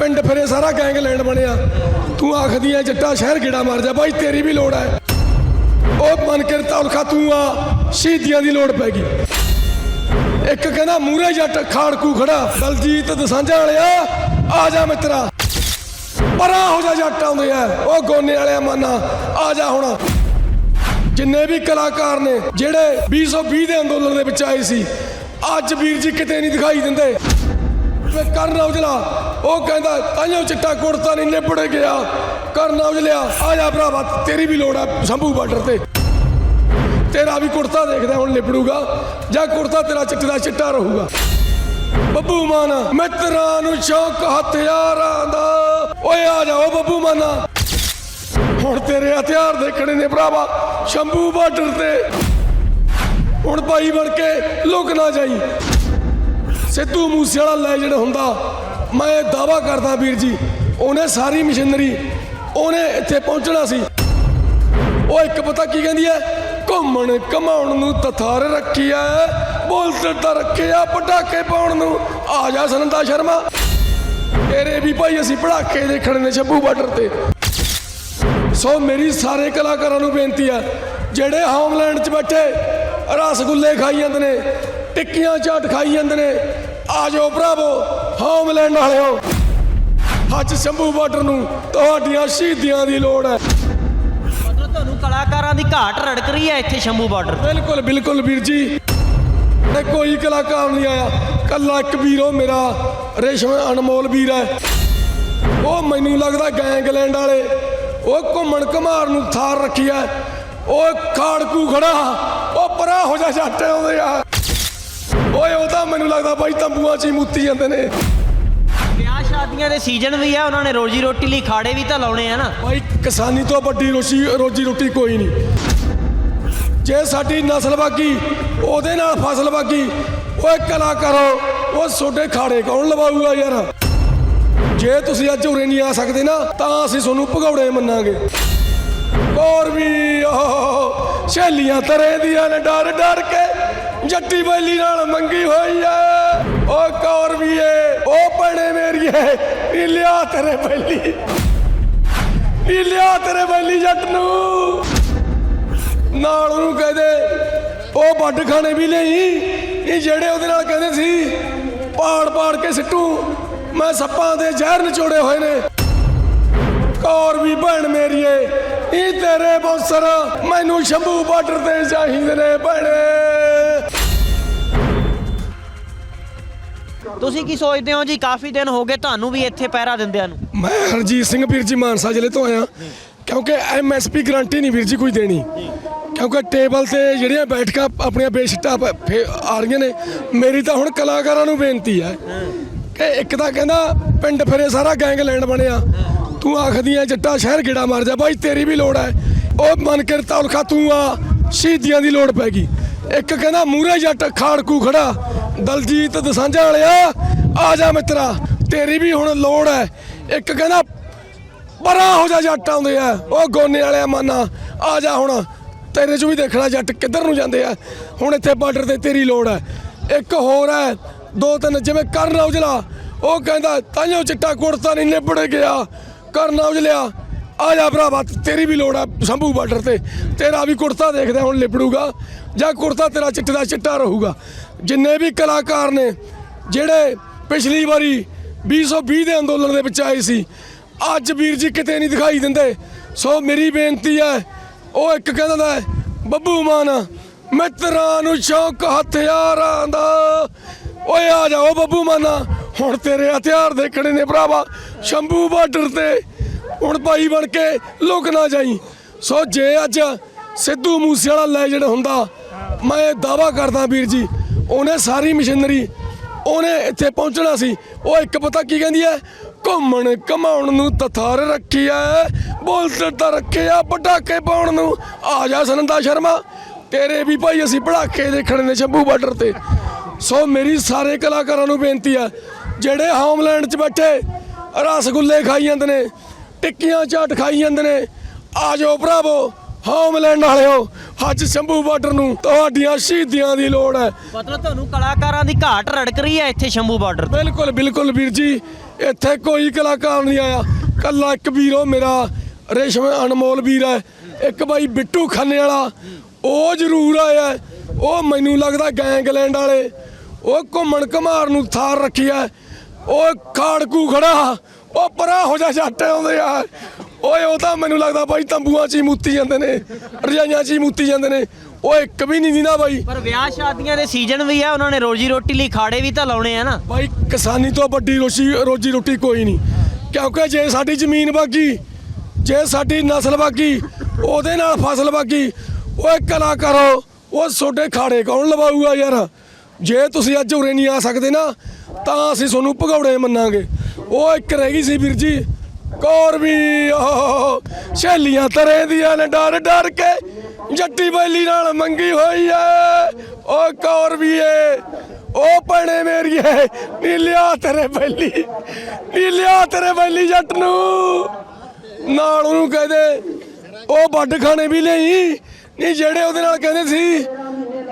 ਪਿੰਡ ਫਿਰੇ, ਸਾਰਾ ਗੈਂਗਲੈਂਡ ਬਣਿਆ। ਤੂੰ ਆਖਦੀ ਐ, ਜੱਟਾ ਸ਼ਹਿਰ ਗੇੜਾ ਮਾਰ ਜਾ। ਬਾਈ, ਤੇਰੀ ਵੀ ਲੋੜ ਐ। ਉਹ ਮਨ ਕੇ ਤੌਲਖਾ ਤੂੰ ਆ, ਸ਼ਹੀਦੀਆਂ ਦੀ ਲੋੜ ਪੈ ਗਈ। ਇੱਕ ਕਹਿੰਦਾ ਮੂਰੇ ਜੱਟ ਖਾੜਕੂ ਖੜਾ। ਦਲਜੀਤ ਦਸਾਂਝਾ ਵਾਲਿਆ, ਆ ਜਾ ਮਿੱਤਰਾ। ਪਰਾਂ ਹੋ ਜਾ ਜੱਟ ਆਉਂਦੇ ਆ ਉਹ ਗੋਨੇ ਵਾਲਿਆ ਮਾਨਾ, ਆ ਜਾ ਹੁਣ। ਜਿੰਨੇ ਵੀ ਕਲਾਕਾਰ ਨੇ, ਜਿਹੜੇ 220 ਦੇ ਅੰਦੋਲਨ ਦੇ ਵਿੱਚ ਆਏ ਸੀ, ਅੱਜ ਵੀਰ ਜੀ ਕਿਤੇ ਨਹੀਂ ਦਿਖਾਈ ਦਿੰਦੇ। ਵੇ ਕਰਨ ਔਜਲਾ ਉਹ ਕਹਿੰਦਾ, ਤਾਈਓ ਚਿੱਟਾ ਕੁੜਤਾ ਨਹੀਂ ਨਿਬੜ ਗਿਆ। ਕਰਨ ਔਜਲਿਆ ਆ ਜਾ ਭਰਾਵਾ, ਤੇਰੀ ਵੀ ਲੋੜ ਆ ਸ਼ੰਭੂ ਬਾਰਡਰ ਤੇ। ਤੇਰਾ ਵੀ ਕੁੜਤਾ ਦੇਖਦਾ ਹੁਣ ਲਿਬੜੂਗਾ ਜਾਂ ਕੁੜਤਾ ਤੇਰਾ ਚਿੱਟੇ ਦਾ ਚਿੱਟਾ ਰਹੂਗਾ। ਬੱਬੂ ਮਾਨਾ, ਮਿੱਤਰਾਂ ਨੂੰ ਸ਼ੌਕ ਹਥਿਆਰਾਂ ਦਾ। ਓਏ ਆ ਜਾਓ ਬੱਬੂ ਮਾਨਾ। ਹੁਣ ਤੇਰੇ ਹਥਿਆਰ ਦੇਖਣੇ ਨੇ ਭਰਾਵਾ, ਸ਼ੰਭੂ ਬਾਰਡਰ ਤੇ। ਹੁਣ ਭਾਈ ਬਣ ਕੇ ਲੁਕ ਨਾ ਜਾਈ। ਸਿੱਧੂ ਮੂਸੇ ਵਾਲਾ ਲੈਜੈਂਡ ਹੁੰਦਾ, ਮੈਂ ਇਹ ਦਾਵਾ ਕਰਦਾ ਵੀਰ ਜੀ, ਉਹਨੇ ਸਾਰੀ ਮਸ਼ੀਨਰੀ ਉਹਨੇ ਇੱਥੇ ਪਹੁੰਚਣਾ ਸੀ। ਉਹ ਇੱਕ ਪਤਾ ਕੀ ਕਹਿੰਦੀ ਐ ਘੁੰਮਣ ਕਮਾਉਣ ਨੂੰ ਤਥਾਰ ਰੱਖੀ ਐ ਤਾਂ ਰੱਖਿਆ ਪਟਾਕੇ ਪਾਉਣ ਨੂੰ। ਆ ਜਾ ਸਨੰਦਾ ਸ਼ਰਮਾ। ਤੇਰੇ ਵੀ ਭਾਈ ਅਸੀਂ ਪੜਾਕੇ ਦੇਖਣ ਨੇ ਸ਼ੰਭੂ ਬਾਰਡਰ ਤੇ। ਸੋ ਮੇਰੀ ਸਾਰੇ ਕਲਾਕਾਰਾਂ ਨੂੰ ਬੇਨਤੀ ਆ ਜਿਹੜੇ ਹੋਮਲੈਂਡ 'ਚ ਬੈਠੇ, ਰਸਗੁੱਲੇ ਖਾਈ ਜਾਂਦੇ ਨੇ, ਟਿੱਕੀਆਂ ਚਾਟ ਖਾਈ ਜਾਂਦੇ ਨੇ ਆ ਜਾਓ ਭਰਾਵੋ ਹੋਮਲੈਂਡ ਵਾਲਿਓ। ਅੱਜ ਸ਼ੰਭੂ ਬਾਰਡਰ ਨੂੰ ਤੁਹਾਡੀਆਂ ਸ਼ਹੀਦੀਆਂ ਦੀ ਲੋੜ ਹੈ। ਮਤਲਬ ਤੁਹਾਨੂੰ ਕਲਾਕਾਰਾਂ ਦੀ ਘਾਟ ਰੜਕ ਰਹੀ ਹੈ ਇੱਥੇ ਸ਼ੰਭੂ ਬਾਰਡਰ ਬਿਲਕੁਲ ਬਿਲਕੁਲ ਵੀਰ ਜੀ। ਤੇ ਕੋਈ ਕਲਾਕਾਰ ਨਹੀਂ ਆਇਆ। ਕੱਲਾ ਇੱਕ ਵੀਰੋ ਮੇਰਾ ਰੇਸ਼ਮ ਅਨਮੋਲ ਵੀਰ ਹੈ। ਉਹ ਮੈਨੂੰ ਲੱਗਦਾ ਗੈਂਗਲੈਂਡ ਵਾਲੇ। ਉਹ ਘੁੰਮਣ ਘਮਾਰ ਨੂੰ ਥਾਰ ਰੱਖੀ ਐ ਉਹ ਖਾੜਕੂ ਖੜਾ। ਉਹ ਪਰਾਂ ਹੋ ਜਾ ਜੱਟ ਆਉਂਦੇ ਆ। ਓਏ ਉਹ ਤਾਂ ਮੈਨੂੰ ਲੱਗਦਾ ਬਾਈ ਤੰਬੂਆਂ 'ਚ ਹੀ ਮੁੱਤੀ ਜਾਂਦੇ ਨੇ। ਵਿਆਹ ਸ਼ਾਦੀਆਂ ਦੇ ਸੀਜ਼ਨ ਵੀ ਆ ਉਹਨਾਂ ਨੇ ਰੋਜੀ ਰੋਟੀ ਲਈ ਖਾੜੇ ਵੀ ਤਾਂ ਲਾਉਣੇ ਆ ਨਾ। ਭਾਈ ਕਿਸਾਨੀ ਤੋਂ ਵੱਡੀ ਰੋਜੀ ਰੋਜੀ ਰੋਟੀ ਕੋਈ ਨਹੀਂ। ਜੇ ਸਾਡੀ ਨਸਲ ਬਾਗੀ ਉਹਦੇ ਨਾਲ ਫਸਲ ਬਾਗੀ ਓਏ ਕਲਾਕਾਰੋ ਉਹ ਛੋਡੇ ਖਾੜੇ ਕੌਣ ਲਵਾਊਗਾ ਯਾਰ? ਜੇ ਤੁਸੀਂ ਅੱਜ ਉਰੇ ਨਹੀਂ ਆ ਸਕਦੇ ਨਾ ਤਾਂ ਅਸੀਂ ਤੁਹਾਨੂੰ ਭਗੌੜੇ ਮੰਨਾਂਗੇ। ਹੋਰ ਵੀ ਉਹ ਸ਼ੈਲੀਆਂ ਤਰੇ ਦੀਆਂ ਨੇ ਡਰ ਡਰ ਕੇ। ਜੱਟੀ ਬੈਲੀ ਨਾਲ ਮੰਗੀ ਹੋਈ ਐ। ਓ ਕੌਰ ਵੀ ਏ ਉਹ ਪੜੇ ਮੇਰੀਏ ਨੀ ਲਿਆ ਤੇਰੇ ਬੈਲੀ। ਨੀ ਲਿਆ ਤੇਰੇ ਬੈਲੀ ਜੱਟ ਨੂੰ। ਨਾਲ ਉਹਨੂੰ ਕਹਦੇ ਉਹ ਵੱਡ ਖਾਣੇ ਵੀ ਲਈ ਇਹ ਜਿਹੜੇ ਉਹਦੇ ਨਾਲ ਕਹਿੰਦੇ ਸੀ, ਪਾੜ ਪਾੜ ਕੇ ਸਿੱਟੂ, ਮੈਂ ਸੱਪਾਂ ਦੇ ਜ਼ਹਿਰ ਨਿਚੋੜੇ ਹੋਏ ਨੇ। ਕੌਰ ਵੀ ਭੈਣ ਮੇਰੀਏ ਇਹ ਤੇਰੇ ਬੌਸਰ, ਮੈਨੂੰ ਸ਼ੰਭੂ ਬਾਰਡਰ ਤੇ ਚਾਹੀਦੇ ਨੇ ਭੈਣੇ। ਤੁਸੀਂ ਕੀ ਸੋਚਦੇ ਹੋ ਜੀ? ਕਾਫੀ ਦਿਨ ਹੋ ਗਏ ਤੁਹਾਨੂੰ ਵੀ ਇੱਥੇ ਪਹਿਰਾ ਦਿੰਦਿਆਂ ਨੂੰ। ਮੈਂ ਹਰਜੀਤ ਸਿੰਘ ਵੀਰ ਜੀ ਮਾਨਸਾ ਜ਼ਿਲ੍ਹੇ ਤੋਂ ਆਇਆ। ਕਿਉਂਕਿ ਐਮਐਸਪੀ ਗਰੰਟੀ ਨਹੀਂ ਵੀਰ ਜੀ ਕੋਈ ਦੇਣੀ। ਕਿਉਂਕਿ ਟੇਬਲ ਤੇ ਜਿਹੜੀਆਂ ਬੈਠਕਾਂ ਆਪਣੀਆਂ ਬੇਸ਼ਟਾ ਆ ਰਹੀਆਂ ਨੇ, ਮੇਰੀ ਤਾਂ ਹੁਣ ਕਲਾਕਾਰਾਂ ਨੂੰ ਬੇਨਤੀ ਹੈ ਕਿ ਇੱਕ ਤਾਂ ਕਹਿੰਦਾ ਪਿੰਡ ਫਿਰੇ ਸਾਰਾ ਗੈਂਗ ਗੈਂਗਲੈਂਡ ਬਣਿਆ। ਤੂੰ ਆਖਦੀ ਜੱਟਾ ਸ਼ਹਿਰ ਗੇੜਾ ਮਾਰ ਜਾ, ਬਾਈ ਤੇਰੀ ਵੀ ਲੋੜ ਹੈ। ਉਹ ਮਨ ਕੇ ਤੌਲਖਾ ਤੂੰ ਆ, ਸ਼ਹੀਦੀਆਂ ਦੀ ਲੋੜ ਪੈ ਗਈ। ਇੱਕ ਕਹਿੰਦਾ ਮੂਰੇ ਜੱਟ ਖਾੜਕੂ ਖੜਾ ਦਲਜੀਤ ਦਸਾਂਝਾ ਵਾਲਿਆ, ਆ ਜਾ ਮਿੱਤਰਾ, ਤੇਰੀ ਵੀ ਹੁਣ ਲੋੜ ਹੈ। ਇੱਕ ਕਹਿੰਦਾ, ਪਰਾਂ ਹੋ ਜਾ ਜੱਟ ਆਉਂਦੇ ਆ। ਉਹ ਗੋਨੇ ਵਾਲਿਆ ਮਾਨਾ, ਆ ਜਾ ਹੁਣ, ਤੇਰੇ ਚ ਵੀ ਦੇਖਣਾ ਜੱਟ ਕਿੱਧਰ ਨੂੰ ਜਾਂਦੇ ਆ। ਹੁਣ ਇੱਥੇ ਬਾਰਡਰ ਤੇ ਤੇਰੀ ਲੋੜ ਹੈ। ਇੱਕ ਹੋਰ ਹੈ, ਦੋ ਤਿੰਨ, ਜਿਵੇਂ ਕਰਨ ਔਜਲਾ, ਉਹ ਕਹਿੰਦਾ, ਤਾਈਓ ਚਿੱਟਾ ਕੁੜਤਾ ਨਹੀਂ ਨਿਬੜ ਗਿਆ। ਕਰਨ ਔਜਲਿਆ ਆ ਜਾ ਭਰਾਵਾ ਤੇਰੀ ਵੀ ਲੋੜ ਆ ਸ਼ੰਭੂ ਬਾਰਡਰ ਤੇ। ਤੇਰਾ ਵੀ ਕੁੜਤਾ ਦੇਖਦੇ ਹੁਣ ਲਿਪੜੂਗਾ। ਜਾਂ ਕੁੜਤਾ ਤੇਰਾ ਚਿੱਟੇ ਦਾ ਚਿੱਟਾ ਰਹੂਗਾ। ਜਿੰਨੇ ਵੀ ਕਲਾਕਾਰ ਨੇ ਜਿਹੜੇ ਪਿਛਲੀ ਵਾਰੀ 220 ਦੇ ਅੰਦੋਲਨ ਦੇ ਵਿੱਚ ਆਏ ਸੀ ਅੱਜ ਵੀਰ ਜੀ ਕਿਤੇ ਨਹੀਂ ਦਿਖਾਈ ਦਿੰਦੇ। ਸੋ ਮੇਰੀ ਬੇਨਤੀ ਹੈ ਉਹ ਇੱਕ ਕਹਿੰਦਾ ਹੈ, ਬੱਬੂ ਮਾਨ ਮਿੱਤਰਾਂ ਨੂੰ ਸ਼ੌਕ ਹਥਿਆਰਾਂ ਦਾ। ਓਏ ਆ ਜਾਓ ਬੱਬੂ ਮਾਨਾ ਹੁਣ ਤੇਰੇ ਹਥਿਆਰ ਦੇਖਣੇ ਨੇ ਭਰਾਵਾ ਸ਼ੰਭੂ ਬਾਰਡਰ ਤੇ। ਹੁਣ ਭਾਈ ਬਣ ਕੇ ਲੁਕ ਨਾ ਜਾਈ। ਸੋ ਜੇ ਅੱਜ ਸਿੱਧੂ ਮੂਸੇਵਾਲਾ ਲੈਜੈਂਡ ਹੁੰਦਾ, ਮੈਂ ਇਹ ਦਾਵਾ ਕਰਦਾ ਵੀਰ ਜੀ, ਉਹਨੇ ਸਾਰੀ ਮਸ਼ੀਨਰੀ ਉਹਨੇ ਇੱਥੇ ਪਹੁੰਚਣਾ ਸੀ। ਉਹ ਇੱਕ ਪਤਾ ਕੀ ਕਹਿੰਦੀ ਹੈ? ਘੁੰਮਣ ਕਮਾਉਣ ਨੂੰ ਤਥਾਰ ਰੱਖੀ ਬੋਲਟ ਤਾਂ ਰੱਖਿਆ ਪਟਾਕੇ ਪਾਉਣ ਨੂੰ। ਆ ਜਾ ਸਨੰਦਾ ਸ਼ਰਮਾ, ਤੇਰੇ ਵੀ ਭਾਈ ਅਸੀਂ ਪੜਾਕੇ ਦੇਖਣੇ ਨੇ ਸ਼ੰਭੂ ਬਾਰਡਰ ਤੇ। ਸੋ ਮੇਰੀ ਸਾਰੇ ਕਲਾਕਾਰਾਂ ਨੂੰ ਬੇਨਤੀ ਆ ਜਿਹੜੇ ਹੋਮਲੈਂਡ 'ਚ ਬੈਠੇ, ਰਸਗੁੱਲੇ ਖਾਈ ਜਾਂਦੇ ਨੇ ਟਿੱਕੀਆਂ ਚਾਟ ਖਾਈ ਜਾਂਦੇ ਨੇ। ਆ ਜਾਓ ਭਰਾਵੋ ਹੋਮਲੈਂਡ ਵਾਲਿਓ ਅੱਜ ਸ਼ੰਭੂ ਬਾਰਡਰ ਨੂੰ ਤੁਹਾਡੀਆਂ ਸ਼ਹੀਦੀਆਂ ਦੀ ਲੋੜ ਹੈ। ਮਤਲਬ ਤੁਹਾਨੂੰ ਕਲਾਕਾਰਾਂ ਦੀ ਘਾਟ ਰੜਕ ਰਹੀ ਹੈ ਇੱਥੇ ਸ਼ੰਭੂ ਬਾਰਡਰ ਤੇ? ਬਿਲਕੁਲ ਬਿਲਕੁਲ ਵੀਰ ਜੀ ਇੱਥੇ ਕੋਈ ਕਲਾਕਾਰ ਨਹੀਂ ਆਇਆ। ਕੱਲਾ ਇੱਕ ਵੀਰ ਮੇਰਾ ਰੇਸ਼ਮ ਅਨਮੋਲ ਵੀਰ ਹੈ। ਇੱਕ ਬਾਈ ਬਿੱਟੂ ਖੰਨੇ ਵਾਲਾ ਉਹ ਜ਼ਰੂਰ ਆਇਆ। ਉਹ ਮੈਨੂੰ ਲੱਗਦਾ ਗੈਂਗਲੈਂਡ ਵਾਲੇ। ਉਹ ਘੁੰਮਣ ਘਮਾਰ ਨੂੰ ਥਾਰ ਰੱਖੀ ਹੈ। ਉਹ ਖਾੜਕੂ ਖੜਾ ਉਹ ਪਰਾਂ ਹੋ ਜਾ ਜੱਟ ਆਉਂਦੇ ਆ। ਓਏ ਉਹ ਤਾਂ ਮੈਨੂੰ ਲੱਗਦਾ ਬਾਈ ਤੰਬੂਆਂ 'ਚ ਹੀ ਮੂਤੀ ਜਾਂਦੇ ਨੇ ਰਜਾਈਆਂ 'ਚ ਹੀ ਮੂਤੀ ਜਾਂਦੇ ਨੇ। ਉਹ ਇੱਕ ਵੀ ਨਹੀਂ ਦਿੰਦਾ ਬਾਈ। ਪਰ ਵਿਆਹ ਸ਼ਾਦੀਆਂ ਦੇ ਸੀਜ਼ਨ ਵੀ ਆ ਉਹਨਾਂ ਨੇ ਰੋਜੀ ਰੋਟੀ ਲਈ ਖਾੜੇ ਵੀ ਤਾਂ ਲਾਉਣੇ ਆ ਨਾ। ਭਾਈ ਕਿਸਾਨੀ ਤੋਂ ਵੱਡੀ ਰੋਜੀ ਰੋਜੀ ਰੋਟੀ ਕੋਈ ਨਹੀਂ। ਕਿਉਂਕਿ ਜੇ ਸਾਡੀ ਜ਼ਮੀਨ ਬਾਗੀ ਜੇ ਸਾਡੀ ਨਸਲ ਬਾਗੀ ਉਹਦੇ ਨਾਲ ਫਸਲ ਬਾਗੀ ਓਏ ਕਲਾ ਕਰੋ ਉਹ ਛੋਡੇ ਖਾੜੇ ਕੌਣ ਲਵਾਊਗਾ ਯਾਰ? ਜੇ ਤੁਸੀਂ ਅੱਜ ਉਰੇ ਨਹੀਂ ਆ ਸਕਦੇ ਨਾ ਤਾਂ ਅਸੀਂ ਤੁਹਾਨੂੰ ਭਗੌੜੇ ਮੰਨਾਂਗੇ। ਉਹ ਇੱਕ ਰਹਿ ਗਈ ਸੀ ਵੀਰ ਜੀ ਕੌਰ ਵੀ ਉਹ ਛੇਲੀਆਂ ਤਰੇ ਦੀਆਂ ਨੇ ਡਰ ਡਰ ਕੇ ਜੱਟੀ ਬੈਲੀ ਨਾਲ ਮੰਗੀ ਹੋਈ ਐ। ਉਹ ਕੌਰ ਵੀ ਏ ਉਹ ਭੈਣੇ ਮੇਰੀਏ ਨੀ ਲਿਆ ਤੇਰੇ ਬੈਲੀ ਨੀ ਲਿਆ ਤੇਰੇ ਬੈਲੀ ਜੱਟ ਨੂੰ। ਨਾਲ ਉਹਨੂੰ ਕਹਦੇ ਉਹ ਵੱਡ ਖਾਣੇ ਵੀ ਲਈ ਨਹੀਂ ਜਿਹੜੇ ਉਹਦੇ ਨਾਲ ਕਹਿੰਦੇ ਸੀ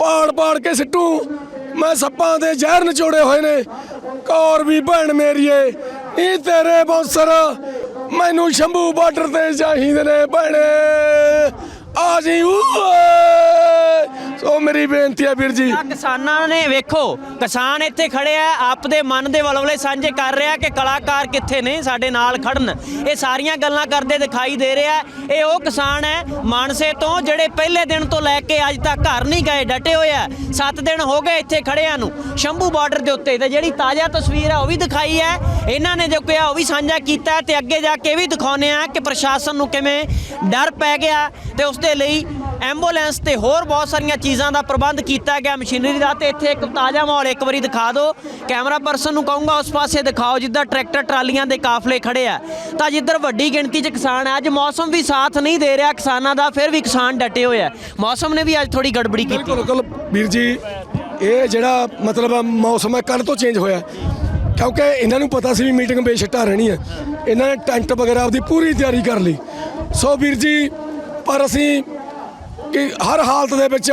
ਪਾੜ ਪਾੜ ਕੇ ਸਿੱਟੂ, ਮੈਂ ਸੱਪਾਂ ਦੇ ਜ਼ਹਿਰ ਨਿਚੋੜੇ ਹੋਏ ਨੇ। ਕੌਰ ਵੀ ਭੈਣ ਮੇਰੀਏ ਨੀ ਤੇਰੇ ਬੌਸਰ ਮੈਨੂੰ ਸ਼ੰਭੂ ਬਾਰਡਰ ਤੇ ਚਾਹੀਦੇ ਨੇ ਭੈਣੇ। ਆ ਜੀ ਓਏ ਸੋ ਮੇਰੀ ਬੇਨਤੀ ਹੈ ਵੀਰ ਜੀ। ਕਿਸਾਨਾਂ ਨੇ ਵੇਖੋ, ਕਿਸਾਨ ਇੱਥੇ ਖੜੇ ਆ ਆਪਦੇ ਮਨ ਦੇ ਵਲਵਲੇ ਸਾਂਝੇ ਕਰ ਰਿਹਾ ਕਿ ਕਲਾਕਾਰ ਕਿੱਥੇ ਨੇ, ਸਾਡੇ ਨਾਲ ਖੜਨ। ਇਹ ਸਾਰੀਆਂ ਗੱਲਾਂ ਕਰਦੇ ਦਿਖਾਈ ਦੇ ਰਿਹਾ। ਇਹ ਉਹ ਕਿਸਾਨ ਹੈ, ਮਾਨਸੇ ਤੋਂ, ਜਿਹੜੇ ਪਹਿਲੇ ਦਿਨ ਤੋਂ ਲੈ ਕੇ ਅੱਜ ਤੱਕ ਘਰ ਨਹੀਂ ਗਏ, ਡਟੇ ਹੋਏ ਆ। 7 ਦਿਨ ਹੋ ਗਏ ਇੱਥੇ ਖੜਿਆਂ ਨੂੰ। ਸ਼ੰਭੂ ਬਾਰਡਰ ਦੇ ਉੱਤੇ ਤੇ ਜਿਹੜੀ ਤਾਜ਼ਾ ਤਸਵੀਰ ਹੈ ਉਹ ਵੀ ਦਿਖਾਈ ਹੈ। ਇਹਨਾਂ ਨੇ ਜੋ ਕਿਹਾ, ਉਹ ਵੀ ਸਾਂਝਾ ਕੀਤਾ ਹੈ ਤੇ ਅੱਗੇ ਜਾ ਕੇ ਵੀ ਦਿਖਾਉਨੇ ਆ ਕਿ ਪ੍ਰਸ਼ਾਸਨ ਨੂੰ ਕਿਵੇਂ ਡਰ ਪੈ ਗਿਆ ਤੇ ਉਸ ਦੇ ਲਈ ਐਂਬੂਲੈਂਸ ਤੇ ਹੋਰ ਬਹੁਤ ਸਾਰੀਆਂ ਚੀਜ਼ਾਂ ਦਾ ਪ੍ਰਬੰਧ ਕੀਤਾ ਗਿਆ ਮਸ਼ੀਨਰੀ ਦਾ ਤੇ ਇੱਥੇ ਇੱਕ ਤਾਜ਼ਾ ਮਾਹੌਲ ਇੱਕ ਵਾਰੀ ਦਿਖਾ ਦਿਓ। ਕੈਮਰਾ ਪਰਸਨ ਨੂੰ ਕਹੂੰਗਾ, ਉਸ ਪਾਸੇ ਦਿਖਾਓ ਜਿੱਦਾਂ ਟਰੈਕਟਰ ਟਰਾਲੀਆਂ ਦੇ ਕਾਫਲੇ ਖੜੇ ਆ। ਤਾਂ ਜਿੱਧਰ ਵੱਡੀ ਗਿਣਤੀ 'ਚ ਕਿਸਾਨ ਆ। ਅੱਜ ਮੌਸਮ ਵੀ ਸਾਥ ਨਹੀਂ ਦੇ ਰਿਹਾ ਕਿਸਾਨਾਂ ਦਾ, ਫਿਰ ਵੀ ਕਿਸਾਨ ਡਟੇ ਹੋਏ ਆ। ਮੌਸਮ ਨੇ ਵੀ ਅੱਜ ਥੋੜੀ ਗੜਬੜੀ ਕੀਤੀ। ਬਿਲਕੁਲ ਵੀਰ ਜੀ, ਇਹ ਜਿਹੜਾ ਮਤਲਬ ਮੌਸਮ ਹੈ ਕੱਲ ਤੋਂ ਚੇਂਜ ਹੋਇਆ। ਕਿਉਂਕਿ ਇਹਨਾਂ ਨੂੰ ਪਤਾ ਸੀ ਵੀ ਮੀਟਿੰਗ ਬੇਸ਼ਟਾ ਰਹਿਣੀ ਹੈ ਇਹਨਾਂ ਨੇ ਟੈਂਟ ਵਗੈਰਾ ਆਪਦੀ ਪੂਰੀ ਤਿਆਰੀ ਕਰ ਲਈ। ਸੋ ਵੀਰ ਜੀ, ਪਰ ਅਸੀਂ ਕਿ ਹਰ ਹਾਲਤ ਦੇ ਵਿੱਚ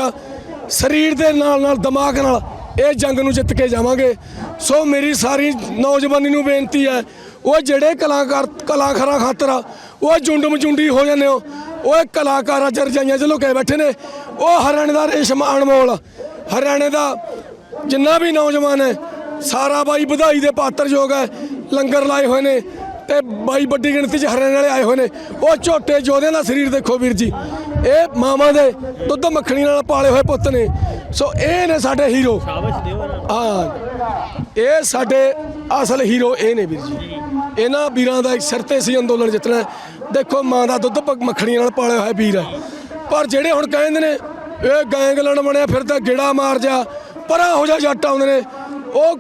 ਸਰੀਰ ਦੇ ਨਾਲ ਨਾਲ ਦਿਮਾਗ ਨਾਲ ਇਹ ਜੰਗ ਨੂੰ ਜਿੱਤ ਕੇ ਜਾਵਾਂਗੇ। ਸੋ ਮੇਰੀ ਸਾਰੀ ਨੌਜਵਾਨੀ ਨੂੰ ਬੇਨਤੀ ਹੈ ਉਹ ਜਿਹੜੇ ਕਲਾਕਾਰ ਕਲਾਕਾਰਾਂ ਖਾਤਰ ਆ, ਉਹ ਜੁੰਡ ਮਜੁੰਡੀ ਹੋ ਜਾਂਦੇ ਹੋ ਉਹ ਇਹ ਕਲਾਕਾਰ ਅੱਜ ਰਜਾਈਆਂ 'ਚ ਲੁਕੇ ਬੈਠੇ ਨੇ ਉਹ ਹਰਿਆਣੇ ਦਾ ਰੇਸ਼ਮ ਅਨਮੋਲ ਹਰਿਆਣੇ ਦਾ ਜਿੰਨਾ ਵੀ ਨੌਜਵਾਨ ਹੈ ਸਾਰਾ ਬਾਈ ਵਧਾਈ ਦੇ ਪਾਤਰ ਯੋਗ ਹੈ ਲੰਗਰ ਲਾਏ ਹੋਏ ਨੇ ਤੇ ਬਾਈ ਵੱਡੀ ਗਿਣਤੀ 'ਚ ਹਰਿਆਣੇ ਵਾਲੇ ਆਏ ਹੋਏ ਨੇ। ਉਹ ਝੋਟੇ ਜੋਧਿਆਂ ਦਾ ਸਰੀਰ ਦੇਖੋ ਵੀਰ ਜੀ। ਇਹ ਮਾਵਾਂ ਦੇ ਦੁੱਧ ਮੱਖਣੀ ਨਾਲ ਪਾਲੇ ਹੋਏ ਪੁੱਤ ਨੇ। ਸੋ ਇਹ ਨੇ ਸਾਡੇ ਹੀਰੋ। ਹਾਂ। ਇਹ ਸਾਡੇ ਅਸਲ ਹੀਰੋ ਇਹ ਨੇ ਵੀਰ ਜੀ। ਇਹਨਾਂ ਵੀਰਾਂ ਦਾ ਇੱਕ ਸਿਰ ਤੇ ਸੀ ਅੰਦੋਲਨ ਜਿੱਤਣਾ। ਦੇਖੋ ਮਾਂ ਦਾ ਦੁੱਧ ਮੱਖਣੀ ਨਾਲ ਪਾਲਿਆ ਹੋਇਆ ਵੀਰ ਹੈ। ਪਰ ਜਿਹੜੇ ਹੁਣ ਕਹਿੰਦੇ ਨੇ, ਇਹ ਗੈਂਗਲਣ ਬਣਿਆ ਫਿਰ ਤਾਂ ਗੇੜਾ ਮਾਰ ਜਾ, ਪਰਾਂ ਹੋ ਜਾ ਜੱਟ ਆਉਂਦੇ ਨੇ। ਉਹ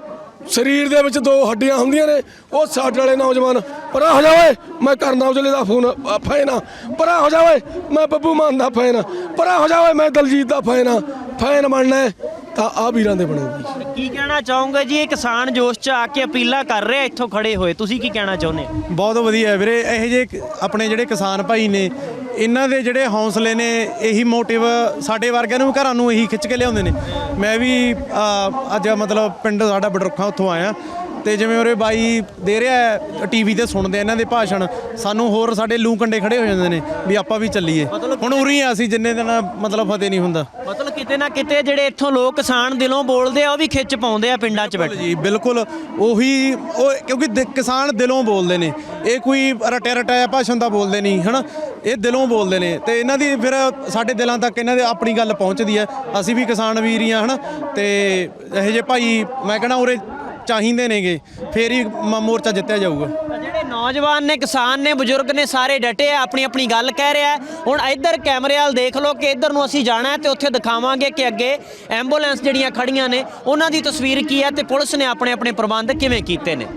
ਸਰੀਰ ਦੇ ਵਿੱਚ ਦੋ ਹੱਡੀਆਂ ਹੁੰਦੀਆਂ ਨੇ, ਉਹ ਸਾਡੇ ਵਾਲੇ ਨੌਜਵਾਨ ਪਰਾਂ ਹੋ ਜਾਵੇ ਮੈਂ ਕਰਨਾ ਉਜਲੇ ਦਾ ਫੋਨ ਫੈਨ ਆ। ਪਰਾਂ ਹੋ ਜਾਵੇ ਮੈਂ ਬੱਬੂ ਮਾਨ ਦਾ ਫੈਨ ਆ। ਪਰਾਂ ਹੋ ਜਾਵੇ ਮੈਂ ਦਲਜੀਤ ਦਾ ਫੈਨ ਆ। ਫੈਨ ਬਣਨਾ ਹੈ। ਤਾਂ ਆ ਵੀਰਾਂ ਦੇ ਬਣੂਗੀ। ਕੀ ਕਹਿਣਾ ਚਾਹੋਗੇ ਜੀ? ਇਹ ਕਿਸਾਨ ਜੋਸ਼ 'ਚ ਆ ਕੇ ਅਪੀਲਾਂ ਕਰ ਰਿਹਾ ਇੱਥੋਂ ਖੜੇ ਹੋਏ। ਤੁਸੀਂ ਕੀ ਕਹਿਣਾ ਚਾਹੁੰਦੇ ਬਹੁਤ ਵਧੀਆ ਹੈ ਵੀਰੇ। ਇਹੋ ਜਿਹੇ ਆਪਣੇ ਜਿਹੜੇ ਕਿਸਾਨ ਭਾਈ ਨੇ ਇਹਨਾਂ ਦੇ ਜਿਹੜੇ ਹੌਸਲੇ ਨੇ ਇਹੀ ਮੋਟਿਵ ਸਾਡੇ ਵਰਗਿਆਂ ਨੂੰ ਘਰਾਂ ਨੂੰ ਇਹੀ ਖਿੱਚ ਕੇ ਲਿਆਉਂਦੇ ਨੇ। ਮੈਂ ਵੀ ਅੱਜ ਮਤਲਬ ਪਿੰਡ ਸਾਡਾ ਬਡਰੁੱਖਾਂ ਉੱਥੋਂ ਆਇਆ। ਤੇ ਜਿਵੇਂ ਉਰੇ ਬਾਈ ਦੇ ਰਿਹਾ ਟੀਵੀ ਤੇ ਸੁਣਦੇ ਆ ਇਹਨਾਂ ਦੇ ਭਾਸ਼ਣ ਸਾਨੂੰ ਹੋਰ ਸਾਡੇ ਲੂ ਕੰਡੇ ਖੜੇ ਹੋ ਜਾਂਦੇ ਨੇ ਵੀ ਆਪਾਂ ਵੀ ਚੱਲੀਏ। ਹੁਣ ਉਰੀ ਆ ਅਸੀਂ ਜਿੰਨੇ ਦਿਨ ਮਤਲਬ ਫਤਿਹ ਨਹੀਂ ਹੁੰਦਾ। ਮਤਲਬ ਕਿਤੇ ਨਾ ਕਿਤੇ ਜਿਹੜੇ ਇੱਥੋਂ ਲੋਕ ਕਿਸਾਨ ਦਿਲੋਂ ਬੋਲਦੇ ਆ ਉਹ ਵੀ ਖਿੱਚ ਪਾਉਂਦੇ ਆ ਪਿੰਡਾਂ 'ਚ ਬੈਠੇ। ਜੀ ਬਿਲਕੁਲ। ਉਹੀ ਉਹ ਕਿਉਂਕਿ ਦਿ- ਕਿਸਾਨ ਦਿਲੋਂ ਬੋਲਦੇ ਨੇ। ਇਹ ਕੋਈ ਰਟਿਆ ਰਟਾਇਆ ਭਾਸ਼ਣ ਦਾ ਬੋਲਦੇ ਨਹੀਂ ਹਨਾ? ਇਹ ਦਿਲੋਂ ਬੋਲਦੇ ਨੇ। ਤੇ ਇਹਨਾਂ ਦੀ ਫਿਰ ਸਾਡੇ ਦਿਲਾਂ ਤੱਕ ਇਹਨਾਂ ਦੇ ਆਪਣੀ ਗੱਲ ਪਹੁੰਚਦੀ ਹੈ। ਅਸੀਂ ਵੀ ਕਿਸਾਨ ਵੀਰ ਹੀ ਆ ਹਨਾ? ਤੇ ਇਹੋ ਜਿਹੇ ਭਾਈ ਮੈਂ ਕਹਿੰਦਾ ਉਰੇ ਚਾਹੀਦੇ ਨੇਗੇ, ਫੇਰ ਹੀ ਮ- ਮੋਰਚਾ ਜਿੱਤਿਆ ਜਾਊਗਾ ਤਾਂ ਜਿਹੜੇ ਨੌਜਵਾਨ ਨੇ, ਕਿਸਾਨ ਨੇ, ਬਜ਼ੁਰਗ ਨੇ, ਸਾਰੇ ਡਟੇ ਆ, ਆਪਣੀ ਆਪਣੀ ਗੱਲ ਕਹਿ ਰਿਹਾ ਹੈ। ਹੁਣ ਇੱਧਰ ਕੈਮਰੇ ਵਾਲ ਦੇਖ ਲਓ ਕਿ ਇੱਧਰ ਨੂੰ ਅਸੀਂ ਜਾਣਾ ਹੈ ਤੇ ਉੱਥੇ ਦਿਖਾਵਾਂਗੇ ਕਿ ਅੱਗੇ ਐਂਬੂਲੈਂਸ ਜਿਹੜੀਆਂ ਖੜੀਆਂ ਨੇ, ਉਹਨਾਂ ਦੀ ਤਸਵੀਰ ਕੀ ਹੈ ਤੇ ਪੁਲਿਸ ਨੇ ਆਪਣੇ ਆਪਣੇ ਪ੍ਰਬੰਧ ਕਿਵੇਂ ਕੀਤੇ ਨੇ